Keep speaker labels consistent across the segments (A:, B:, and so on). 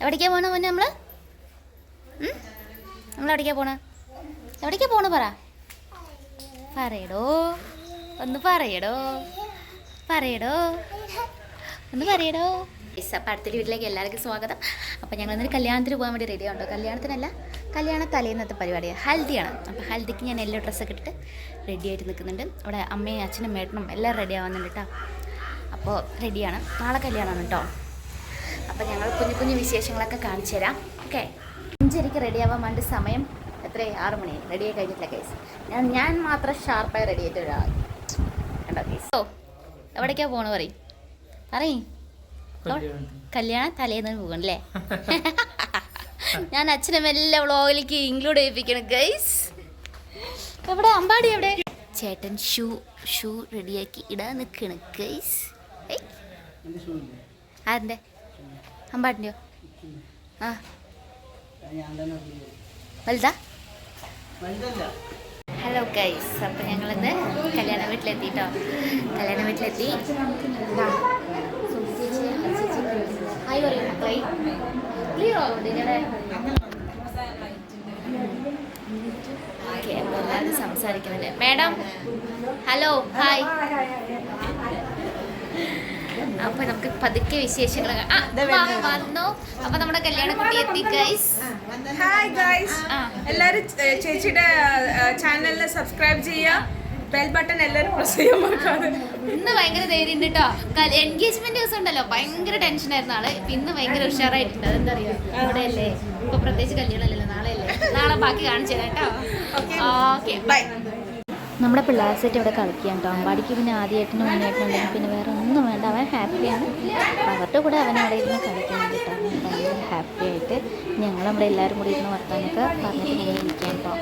A: എവിടേക്കാ പോണ മോനെ നമ്മൾ? ഉം? നമ്മൾ എവിടേക്കാ പോണ? എവിടേക്കാ പോണ പറ? പറയടോ. ഒന്ന് പറയടോ. പറയടോ. ഒന്ന് പറയടോ. അപ്പം അടുത്തൊരു വീട്ടിലേക്ക് എല്ലാവർക്കും സ്വാഗതം. അപ്പം ഞങ്ങൾ ഇന്നൊരു കല്യാണത്തിന് പോകാൻ വേണ്ടി റെഡി ആണോ കല്യാണത്തിനല്ല കല്യാണ തലേന്നത്തെ പരിപാടിയാണ് ഹൽദിയാണ് അപ്പോൾ ഹൽദിക്ക് ഞാൻ എല്ലാ ഡ്രസ്സൊക്കെ ഇട്ടിട്ട് റെഡി ആയിട്ട് നിൽക്കുന്നുണ്ട് അവിടെ അമ്മയും അച്ഛനും മേട്ടനും എല്ലാം റെഡി ആവുന്നുണ്ട് കേട്ടോ അപ്പോൾ റെഡിയാണ് നാളെ കല്യാണമാണ് കേട്ടോ അപ്പോൾ ഞങ്ങൾ കുഞ്ഞു കുഞ്ഞു വിശേഷങ്ങളൊക്കെ കാണിച്ചു തരാം. ഓക്കെ അഞ്ചരയ്ക്ക് റെഡിയാവാൻ ആവാൻ വേണ്ടി സമയം എത്ര ആറ് മണി. റെഡിയായി കഴിഞ്ഞിട്ടില്ല കേസ് ഞാൻ ഞാൻ മാത്രം ഷാർപ്പായി റെഡി ആയിട്ട് ഒരാൾ കണ്ടോ കേസ് ഓ എവിടേക്കാ പോണ പറയും? പറയും. കല്യാണം തലേന്ന് പോകണല്ലേ? ഞാൻ അച്ഛനും എല്ലാ വ്ളോഗിലേക്ക് ഇൻക്ലൂഡ് ചെയ്യിപ്പിക്കണം ഗൈസ് എവിടെ? അമ്പാടി എവിടെ? ചേട്ടൻ ഷൂ ഷൂ റെഡിയാക്കി ഇടാൻ നിൽക്കണം ഗൈസ് ആരുടെ അമ്പാടിന്റെയോ ആ വലുതാ ഹലോ ഗൈസ് അപ്പം ഞങ്ങളിന്ന് കല്യാണ വീട്ടിലെത്തി. കേട്ടോ കല്യാണ വീട്ടിലെത്തി ക്ലിയർ സംസാരിക്കുന്നുണ്ട്. Madam hello hi. അപ്പൊ നമുക്ക് പതുക്കെ വിശേഷങ്ങൾ വന്നു. അപ്പൊ നമ്മുടെ കല്യാണ കുട്ടി എത്തി ഗൈസ്
B: ഹായ് ഗൈസ്. എല്ലാരും ചേച്ചിയുടെ ചാനലിനെ സബ്സ്ക്രൈബ് ചെയ്യുക. ബെൽ ബട്ടൺ എല്ലാരും പ്രസ് ചെയ്യാൻ മറക്കാതെ.
A: ഇന്ന് ഭയങ്കര ധൈര്യം കേട്ടോ എൻഗേജ്മെന്റ് ദിവസം ഉണ്ടല്ലോ. ഭയങ്കര ടെൻഷൻ ആയിരുന്നു ആൾ. ഇന്ന് ഭയങ്കര ഉഷാറായിട്ടുണ്ട്. അതെന്താ പറയാ ഇവിടെ അല്ലേ ഇപ്പൊ പ്രത്യേകിച്ച് കല്യാണം അല്ലല്ലോ നാളെ അല്ലേ നാളെ ബാക്കി കാണിച്ചു തരാം കേട്ടോ ഓക്കെ
B: ബൈ
A: നമ്മുടെ പിള്ളേർ ഇവിടെ കളിക്കുക കേട്ടോ. അമ്പാടിക്ക് പിന്നെ ആദ്യമായിട്ടും മുന്നേറ്റുണ്ടെങ്കിൽ പിന്നെ വേറെ ഒന്നും വേണ്ട. അവൻ ഹാപ്പിയാണ് അവരുടെ കൂടെ അവൻ അവിടെ ഇരുന്ന് കളിക്കാൻ കേട്ടോ ഭയങ്കര ഹാപ്പി ആയിട്ട് ഞങ്ങൾ നമ്മുടെ എല്ലാവരും കൂടി ഇരുന്ന് വർത്താനൊക്കെ പറഞ്ഞിട്ട് ഇങ്ങനെ ഇരിക്കാം കേട്ടോ.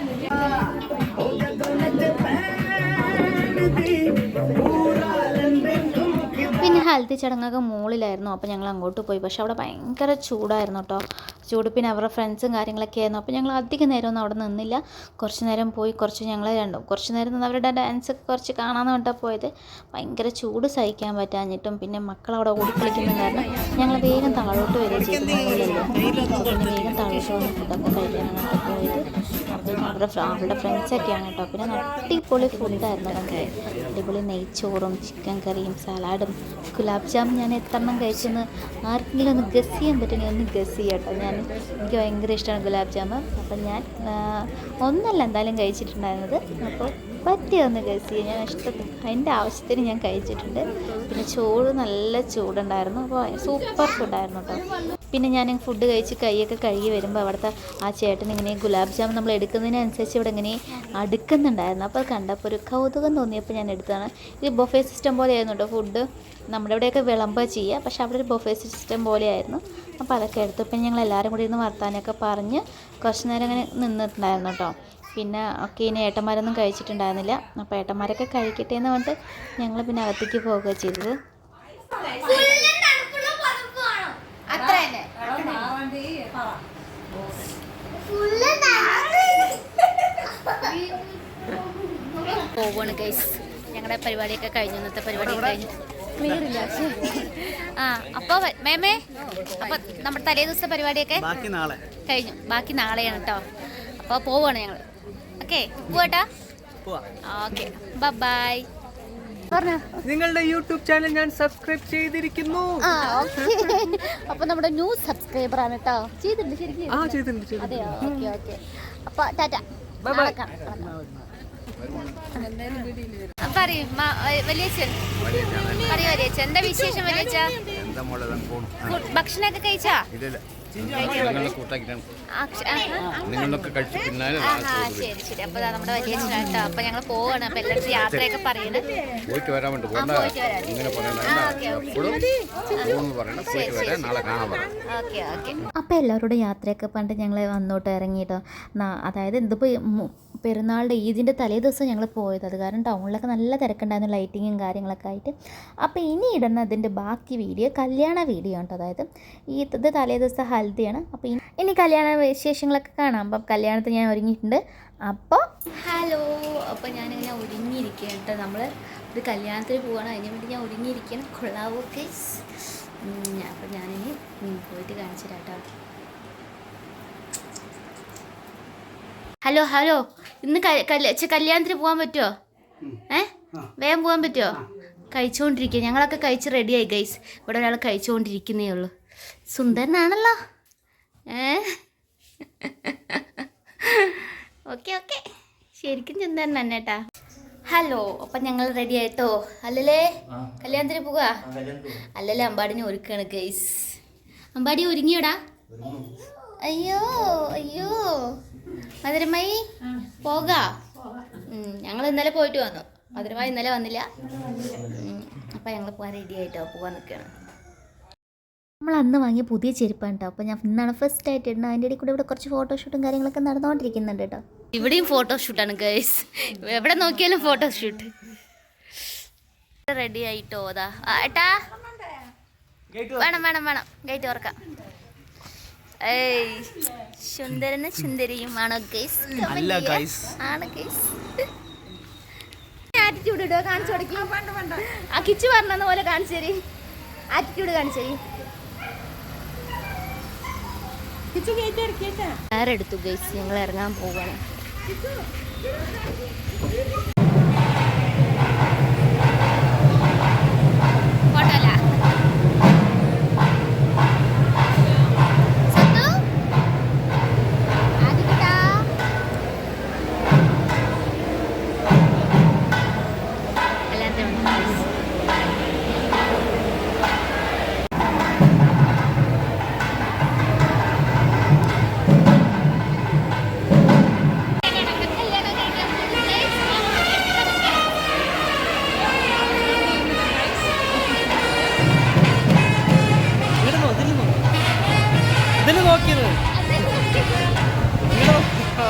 A: പിന്നെ ഹൽദി ചടങ്ങൊക്കെ മുകളിലായിരുന്നു അപ്പോൾ ഞങ്ങൾ അങ്ങോട്ട് പോയി. പക്ഷെ അവിടെ ഭയങ്കര ചൂടായിരുന്നു കേട്ടോ. ചൂട് പിന്നെ അവരുടെ ഫ്രണ്ട്സും കാര്യങ്ങളൊക്കെ ആയിരുന്നു. അപ്പോൾ ഞങ്ങൾ അധികം നേരമൊന്നും അവിടെ നിന്നില്ല. കുറച്ച് നേരം പോയി കുറച്ച് ഞങ്ങൾ രണ്ടും കുറച്ച് നേരം നിന്ന് അവരുടെ ഡാൻസ് ഒക്കെ കുറച്ച് കാണാമെന്ന് പറഞ്ഞാൽ പോയത്. ഭയങ്കര ചൂട് സഹിക്കാൻ പറ്റാഞ്ഞിട്ടും പിന്നെ മക്കളവിടെ അവിടെ ഓടിക്കളിക്കുന്ന കാരണം ഞങ്ങൾ വേഗം താഴോട്ട് വരിക ചെയ്തു. പിന്നെ വേഗം താഴോട്ട് വന്ന് ഫുഡൊക്കെ കഴിക്കാനാണ് പോയത്. അവരുടെ അവരുടെ ഫ്രണ്ട്സൊക്കെയാണ് കേട്ടോ. പിന്നെ അടിപൊളി ഫുഡായിരുന്നു നമുക്ക് അടിപൊളി നെയ്ച്ചോറും ചിക്കൻ കറിയും സലാഡും ഗുലാബ് ജാം ഞാൻ എത്രണ്ണം കഴിച്ചെന്ന് ആർക്കെങ്കിലും ഒന്ന് ഗസ് ചെയ്യാൻ പറ്റുമെങ്കിൽ ഒന്ന് ഗസ് ചെയ്യാം കേട്ടോ. ഞാൻ എനിക്ക് ഭയങ്കര ഇഷ്ടമാണ് ഗുലാബ് ജാമുൻ. അപ്പം ഞാൻ ഒന്നല്ല എന്തായാലും കഴിച്ചിട്ടുണ്ടായിരുന്നത്. അപ്പോൾ പറ്റിയൊന്ന് കഴിച്ച് ഞാൻ ഇഷ്ടത്തിൽ അതിന്റെ ആവശ്യത്തിന് ഞാൻ കഴിച്ചിട്ടുണ്ട്. പിന്നെ ചൂട് നല്ല ചൂടുണ്ടായിരുന്നു. അപ്പോൾ സൂപ്പർ ഫുഡായിരുന്നു കേട്ടോ. പിന്നെ ഞാൻ ഫുഡ് കഴിച്ച് കൈയൊക്കെ കഴുകി വരുമ്പോൾ അവിടുത്തെ ആ ചേട്ടൻ ഇങ്ങനെ ഗുലാബ് ജാം നമ്മൾ എടുക്കുന്നതിനനുസരിച്ച് ഇവിടെ ഇങ്ങനെ അടുക്കുന്നുണ്ടായിരുന്നു. അപ്പോൾ കണ്ടപ്പോൾ ഒരു കൗതുകം തോന്നിയപ്പോൾ ഞാൻ എടുത്തതാണ്. ഇത് ബൊഫേ സിസ്റ്റം പോലെ ആയിരുന്നു കേട്ടോ ഫുഡ് നമ്മുടെ ഇവിടെയൊക്കെ വിളമ്പുക ചെയ്യുക. പക്ഷെ അവിടെ ഒരു ബൊഫേ സിസ്റ്റം പോലെയായിരുന്നു. അപ്പോൾ അതൊക്കെ എടുത്തു. ഞങ്ങൾ എല്ലാവരും കൂടി ഇരുന്ന് വർത്താനമൊക്കെ പറഞ്ഞ് കുറച്ച് നേരം അങ്ങനെ നിന്നിട്ടുണ്ടായിരുന്നു കേട്ടോ. പിന്നെ ഒക്കെ ഇനി ഏട്ടന്മാരൊന്നും കഴിച്ചിട്ടുണ്ടായിരുന്നില്ല. അപ്പോൾ ഏട്ടന്മാരൊക്കെ കഴിക്കട്ടെ എന്ന് പറഞ്ഞിട്ട് ഞങ്ങൾ പിന്നെ അകത്തേക്ക് പോവുക ചെയ്തത് അത്ര തന്നെ പോവാണ് ഗൈസ് ഞങ്ങളുടെ പരിപാടിയൊക്കെ കഴിഞ്ഞു ഇന്നത്തെ പരിപാടി കഴിഞ്ഞു. ആ അപ്പോൾ മേമേ അപ്പൊ നമ്മുടെ തലേ ദിവസത്തെ പരിപാടിയൊക്കെ കഴിഞ്ഞു. ബാക്കി നാളെയാണ് കേട്ടോ അപ്പോൾ പോവാണ് ഞങ്ങൾ ഓക്കെ പോവാട്ടാ?
C: പോവാ.
A: ഓക്കെ ബൈ
C: നിങ്ങളുടെ യൂട്യൂബ് ചാനൽ ഞാൻ സബ്സ്ക്രൈബ് ചെയ്തിരിക്കുന്നു.
A: അപ്പൊ നമ്മുടെ ന്യൂ സബ്സ്ക്രൈബർ ആണ് കേട്ടോ ചെയ്തിട്ടുണ്ട് ശരിക്കും.
C: ആ ചെയ്തിട്ടുണ്ട് ചെയ്തിട്ടുണ്ട്.
A: അതെയോ? Okay okay. അപ്പൊ ടാറ്റ.
C: Bye bye.
A: പറയും വലിയച്ഛൻ. പറയൂ വലിയച്ഛൻ. എന്താ വിശേഷം വലിയച്ഛ? ഭക്ഷണമൊക്കെ കഴിച്ചാ? ശരി ശരി. അപ്പൊ നമ്മുടെ വലിയ കേട്ടോ അപ്പൊ ഞങ്ങൾ പോവാണ്. അപ്പൊ എല്ലാവരും യാത്രയൊക്കെ പറയുന്നത്
D: പോയിട്ട് വരാൻ വേണ്ടി
E: അപ്പോൾ എല്ലാവരോടും യാത്രയൊക്കെ പണ്ട് ഞങ്ങൾ വന്നോട്ട് ഇറങ്ങിയിട്ടോ അതായത് എന്തിപ്പോ പെരുന്നാളുടെ ഈദിന്റെ തലേ ദിവസം ഞങ്ങൾ പോയത്. അത് കാരണം ടൗണിലൊക്കെ നല്ല തിരക്കുണ്ടായിരുന്നു ലൈറ്റിങ്ങും കാര്യങ്ങളൊക്കെ ആയിട്ട്. അപ്പോൾ ഇനി ഇടുന്ന ഇതിന്റെ ബാക്കി വീഡിയോ കല്യാണ വീഡിയോ ഉണ്ട് ട്ടോ. അതായത് ഈ ഇത് തലേ ദിവസം ഹൽദിയാണ് അപ്പോൾ ഇനി- കല്യാണ വിശേഷങ്ങളൊക്കെ കാണാം. അപ്പം കല്യാണത്തിന് ഞാൻ ഒരുങ്ങിയിട്ടുണ്ട്. അപ്പോൾ
A: ഹലോ. അപ്പോൾ ഞാനിങ്ങനെ ഒരുങ്ങിയിരിക്കുകയാണ് കേട്ടോ. നമ്മൾ ഒരു കല്യാണത്തിന് പോവാണ്. അതിന് വേണ്ടി ഞാൻ ഒരുങ്ങിയിരിക്കുകയാണ്. കൊള്ളാവോ കേസ് അപ്പം ഞാനിനി പോയിട്ട് കാണിച്ചു തരാം കേട്ടോ. Hello hello. ഇന്ന് കല്യാണത്തിന് പോകാൻ പറ്റുമോ ഏ? വേഗം പോകാൻ പറ്റുമോ കഴിച്ചുകൊണ്ടിരിക്കുക ഞങ്ങളൊക്കെ കഴിച്ച് റെഡിയായി ഗൈസ് ഇവിടെ ഒരാൾ കഴിച്ചുകൊണ്ടിരിക്കുന്നേ ഉള്ളൂ. സുന്ദരനാണല്ലോ. Okay okay. ശരിക്കും ചിന്ത തന്നെ കേട്ടാ. ഹലോ അപ്പം ഞങ്ങൾ റെഡി ആയിട്ടോ? അല്ലല്ലേ? കല്യാണത്തിന് പോവാ? അല്ലല്ലേ അമ്പാടിനെ ഒരുക്കാണ് ഗൈസ് അമ്പാടി ഒരുങ്ങിയോടാ? അയ്യോ അയ്യോ. മധുരമായി പോകാ? ഞങ്ങൾ ഇന്നലെ പോയിട്ട് വന്നു. മധുരമായി ഇന്നലെ വന്നില്ല. ഉം, അപ്പം ഞങ്ങൾ പോകാൻ റെഡി ആയിട്ടോ? പോകാൻ നിൽക്കുകയാണ്
E: നമ്മൾ അന്ന് വാങ്ങിയ പുതിയ ചെരുപ്പാണ് കേട്ടോ അപ്പോൾ ഞാൻ ഇന്നാണ് ഫസ്റ്റ് ആയിട്ട് ഇടുന്നത്. അതിന്റെ ഇടയിൽ കൂടെ ഇവിടെ കുറച്ച് ഫോട്ടോഷൂട്ടും കാര്യങ്ങളൊക്കെ നടന്നുകൊണ്ടിരിക്കുന്നുണ്ട് കേട്ടോ.
A: ഇവിടെയും ഫോട്ടോഷൂട്ടാണ് ഗൈസ് എവിടെ നോക്കിയാലും ഫോട്ടോഷൂട്ട് റെഡി ആയിട്ടോ അതാ. ഏട്ടാ. വേണം വേണം വേണം. ഗേറ്റ് ഓർക്കാം ഏയ് സുന്ദരനും സുന്ദരിയും ആണോ ഗൈസ് ആണ് ഗൈസ് ആറ്റിറ്റ്യൂഡ് ഇടുക കാണിച്ചു കൊടുക്കി. ആ കിച്ചു പറഞ്ഞ പോലെ കാണിച്ചു തരി. ആറ്റിറ്റ്യൂഡ് കാണിച്ചു തരി. എടുത്തു ഗൈസ് ഞങ്ങൾ ഇറങ്ങാൻ പോവാണ്.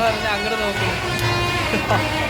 C: അങ്ങോട്ട് നോക്കുന്നു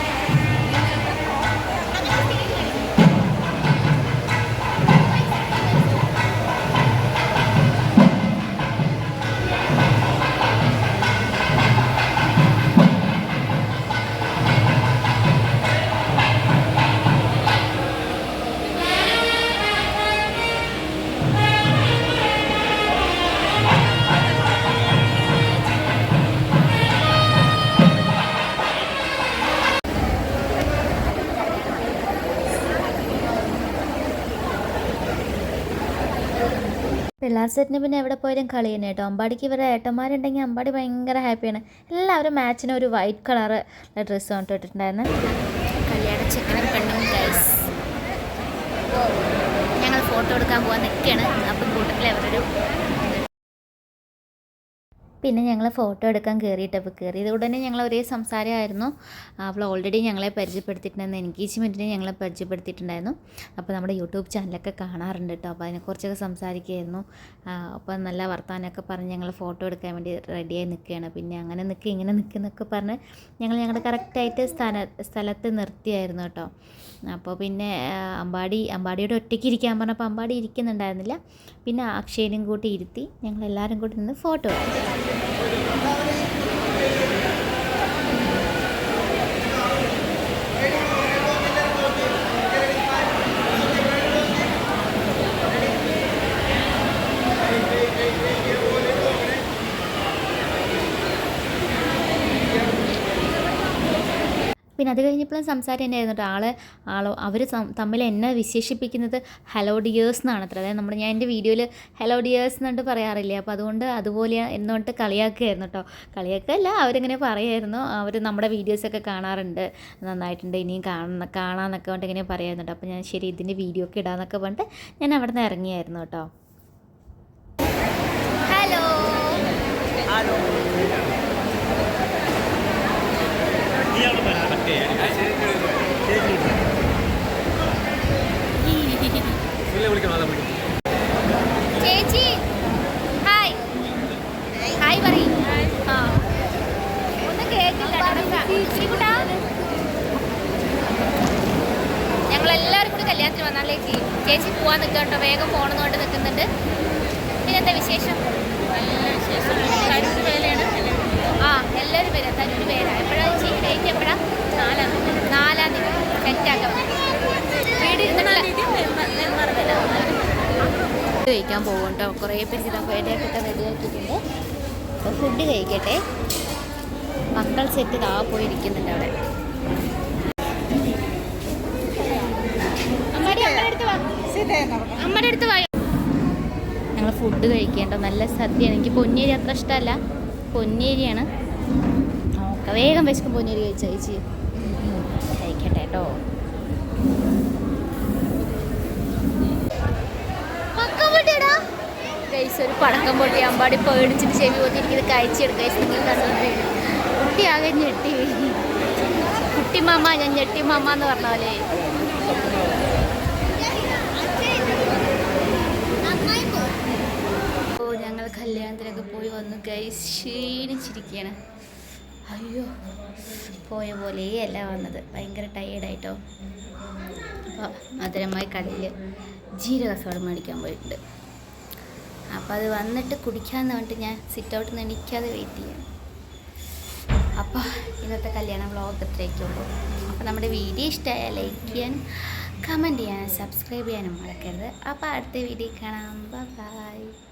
E: സെറ്റിന് പിന്നെ എവിടെ പോയാലും കളി തന്നെ കേട്ടോ. അമ്പാടിക്ക് ഇവരെ ഏട്ടന്മാരുണ്ടെങ്കിൽ അമ്പാടി ഭയങ്കര ഹാപ്പിയാണ്. എല്ലാവരും മാച്ചിന് ഒരു വൈറ്റ് കളർ ഡ്രസ്സ് കൊണ്ട്
A: ഞങ്ങൾ ഫോട്ടോ എടുക്കാൻ പോകാൻ നിൽക്കുകയാണ്. അപ്പം കൂട്ടത്തിൽ അവരൊരു
E: പിന്നെ ഞങ്ങൾ ഫോട്ടോ എടുക്കാൻ കയറിയിട്ടപ്പോൾ കയറിയത് ഉടനെ ഞങ്ങൾ ഒരേ സംസാരമായിരുന്നു. അവൾ ഓൾറെഡി ഞങ്ങളെ പരിചയപ്പെടുത്തിയിട്ടുണ്ടായിരുന്നു. എൻഗേജ്മെന്റിനെ ഞങ്ങളെ പരിചയപ്പെടുത്തിയിട്ടുണ്ടായിരുന്നു. അപ്പോൾ നമ്മുടെ യൂട്യൂബ് ചാനലൊക്കെ കാണാറുണ്ട് കേട്ടോ അപ്പോൾ അതിനെക്കുറിച്ചൊക്കെ സംസാരിക്കുകയായിരുന്നു. അപ്പോൾ നല്ല വർത്തമാനമൊക്കെ പറഞ്ഞ് ഞങ്ങൾ ഫോട്ടോ എടുക്കാൻ വേണ്ടി റെഡിയായി നിൽക്കുകയാണ് പിന്നെ അങ്ങനെ നിൽക്കുക ഇങ്ങനെ നിൽക്കുന്നൊക്കെ പറഞ്ഞ് ഞങ്ങൾ ഞങ്ങളുടെ കറക്റ്റായിട്ട് സ്ഥല സ്ഥലത്ത് നിർത്തിയായിരുന്നു കേട്ടോ അപ്പോൾ പിന്നെ അമ്പാടി അമ്പാടിയുടെ ഒറ്റയ്ക്ക് ഇരിക്കാൻ പറഞ്ഞപ്പോൾ അമ്പാടി ഇരിക്കുന്നുണ്ടായിരുന്നില്ല. പിന്നെ അക്ഷയനും കൂട്ടി ഇരുത്തി ഞങ്ങൾ എല്ലാവരും കൂടി നിന്ന് ഫോട്ടോ എടുത്തു. Thank you. പിന്നെ അത് കഴിഞ്ഞപ്പോഴും സംസാരം തന്നെയായിരുന്നു കേട്ടോ. ആൾ ആളോ അവർ തമ്മിൽ എന്നെ വിശേഷിപ്പിക്കുന്നത് ഹലോ ഡിയേഴ്സ് എന്നാണ് അത്ര അതായത് നമ്മൾ ഞാൻ എന്റെ വീഡിയോയിൽ ഹലോ ഡിയേഴ്സ് എന്നിട്ട് പറയാറില്ലേ? അപ്പോൾ അതുകൊണ്ട് അതുപോലെ എന്നോട്ട് കളിയാക്കുകയായിരുന്നു കേട്ടോ. കളിയാക്കല്ല അവരിങ്ങനെ പറയായിരുന്നു. അവർ നമ്മുടെ വീഡിയോസൊക്കെ കാണാറുണ്ട്. നന്നായിട്ടുണ്ട് ഇനിയും കാണുന്ന കാണാമെന്നൊക്കെ പറഞ്ഞിട്ട് ഇങ്ങനെ കേട്ടോ. അപ്പോൾ ഞാൻ ശരി ഇതിന്റെ വീഡിയോ ഒക്കെ ഇടാമെന്നൊക്കെ പറഞ്ഞിട്ട് ഞാൻ അവിടെ നിന്ന് ഇറങ്ങിയായിരുന്നു കേട്ടോ
A: ഹലോ ചേച്ചി. ഹായ്. ഹായ് പറയും. ഒന്നും കേൾക്കില്ല ഞങ്ങൾ എല്ലാവരും കൂടി കല്യാണത്തിന് വന്നാലേ ചേച്ചി. ചേച്ചി പോവാൻ നിൽക്കുക കേട്ടോ. വേഗം പോകണമെന്ന് കൊണ്ട് നിൽക്കുന്നുണ്ട്. പിന്നെന്താ വിശേഷം? ആ എല്ലാവരും വരാം തരൂര് പേരാ. എപ്പോഴാണ് ചേച്ചി? ഡേറ്റ് എപ്പോഴാ? സെറ്റാക്കാം കഴിക്കാൻ പോകും കേട്ടോ കുറേ പേര് ഇതാ പേടിയായിട്ടൊക്കെ റെഡി ആക്കിയിട്ടുണ്ട് അപ്പോൾ ഫുഡ് കഴിക്കട്ടെ. മക്കൾ സെറ്റ് താ പോയിരിക്കുന്നുണ്ട് അവിടെ. അമ്മയുടെ അടുത്ത് ഞങ്ങൾ ഫുഡ് കഴിക്കേണ്ട. നല്ല സദ്യയാണ്. എനിക്ക് പൊന്നേരി അത്ര ഇഷ്ടമല്ല. പൊന്നേരിയാണ്. നോക്കാം വേഗം വിശക്കും പൊന്നേരി കഴിച്ചു കഴിച്ച് കഴിക്കട്ടെ കേട്ടോ ഗൈസ് ഒരു പടക്കം പൊട്ടി അമ്പാടി പേടിച്ചിട്ട് ചെവി പൊത്തിരിക്കുന്നത് കഴിച്ചെടുക്കും ഗൈസ് നിങ്ങൾ കണ്ടോണ്ട് കുട്ടി ആകെ ഞെട്ടി. കുട്ടി മാമ ഞാൻ ഞെട്ടി മാമ എന്ന് പറഞ്ഞ പോലെ. ഓ ഞങ്ങൾ കല്യാണത്തിനൊക്കെ പോയി വന്നു ഗൈസ് ക്ഷീണിച്ചിരിക്കുകയാണ് അയ്യോ പോയ പോലെയല്ല വന്നത്. ഭയങ്കര ടയേർഡായിട്ടോ അപ്പോൾ മധുരമായ കടയിൽ ജീരക സോഡ മേടിക്കാൻ പോയിട്ടുണ്ട്. അപ്പോൾ അത് വന്നിട്ട് കുടിക്കാമെന്ന് പറഞ്ഞിട്ട് ഞാൻ സിറ്റ് ഔട്ട് നിന്ന് വെയിറ്റ് ചെയ്യാം. അപ്പോൾ ഇന്നത്തെ കല്യാണ വ്ളോഗ് ഇത്രയൊക്കെയുള്ളൂ അപ്പോൾ നമ്മുടെ വീഡിയോ ഇഷ്ടമായാൽ ലൈക്ക് ചെയ്യാൻ കമന്റ് ചെയ്യാൻ സബ്സ്ക്രൈബ് ചെയ്യാനും മറക്കരുത്. അപ്പോൾ അടുത്ത വീഡിയോ കാണാം. ബൈ